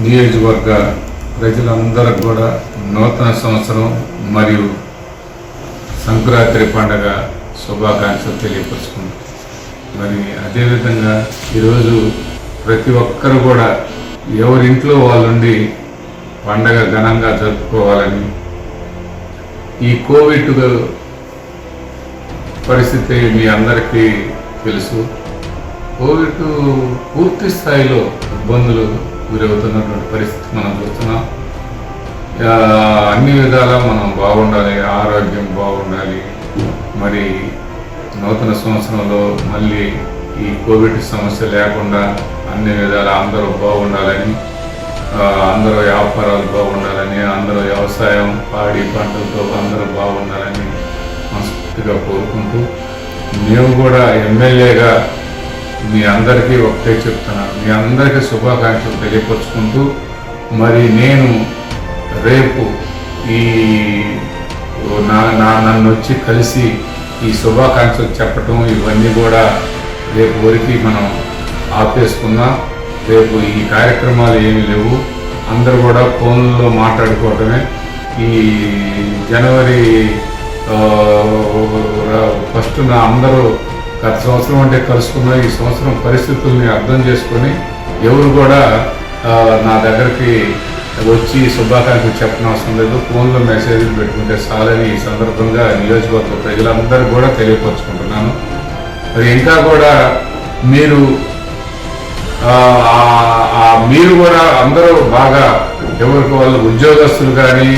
నియోజకవర్గ ప్రజలందరికి కూడా నూతన సంవత్సరం మరియు సంక్రాంతి పండగ శుభాకాంక్షలు తెలియపరుచుకున్నాం మరి అదేవిధంగా ఈరోజు ప్రతి ఒక్కరు కూడా ఎవరింట్లో వాళ్ళుండి పండగ ఘనంగా జరుపుకోవాలని ఈ కోవిడ్ పరిస్థితి మీ అందరికీ తెలుసు. కోవిడ్ పూర్తి స్థాయిలో ఇబ్బందులు గురవుతున్నటువంటి పరిస్థితి మనం చూస్తున్నాం. అన్ని విధాలా మనం బాగుండాలి ఆరోగ్యం బాగుండాలి. మరి నూతన సంవత్సరంలో మళ్ళీ ఈ కోవిడ్ సమస్య లేకుండా అన్ని విధాలా అందరూ బాగుండాలని అందరూ వ్యాపారాలు బాగుండాలని అందరూ వ్యవసాయం పాడి పంటలతో అందరూ బాగుండాలని మనస్ఫూర్తిగా కోరుకుంటూ మేము కూడా ఎమ్మెల్యేగా మీ అందరికీ ఒకటే చెప్తున్నాను మీ అందరికీ శుభాకాంక్షలు తెలియపరుచుకుంటూ మరి నేను రేపు ఈ నా నా నన్ను వచ్చి కలిసి ఈ శుభాకాంక్షలు చెప్పటం ఇవన్నీ కూడా రేపు వరకు మనం ఆపేసుకుందాం. రేపు ఈ కార్యక్రమాలు ఏమీ లేవు. అందరూ కూడా ఫోన్లో మాట్లాడుకోవటమే. ఈ జనవరి ఫస్ట్ నా అందరూ గత సంవత్సరం అంటే కలుసుకున్న. ఈ సంవత్సరం పరిస్థితుల్ని అర్థం చేసుకొని ఎవరు కూడా నా దగ్గరికి వచ్చి శుభాకాంక్షలు చెప్పిన అవసరం లేదు. ఫోన్లో మెసేజ్లు పెట్టుకుంటే చాలని ఈ సందర్భంగా నియోజకవర్గ ప్రజలందరూ కూడా తెలియపరుచుకుంటున్నాను. మరి ఇంకా కూడా మీరు మీరు కూడా అందరూ బాగా ఎవరికి వాళ్ళు ఉద్యోగస్తులు కానీ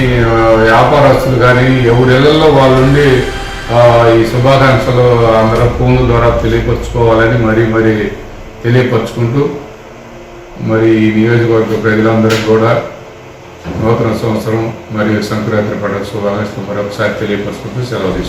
వ్యాపారస్తులు కానీ ఎవరి ఇళ్ళలో వాళ్ళు ఉండి ఈ శుభాకాంక్షలు అందరూ ఫోన్ల ద్వారా తెలియపరచుకోవాలని మరీ మరీ తెలియపరచుకుంటూ మరి ఈ నియోజకవర్గ ప్రజలందరికీ కూడా నూతన సంవత్సరం మరియు సంక్రాంతి పండుగ శుభాకాంక్షలు మరొకసారి తెలియపరచుకుంటూ సెలవు తీసుకుంటాం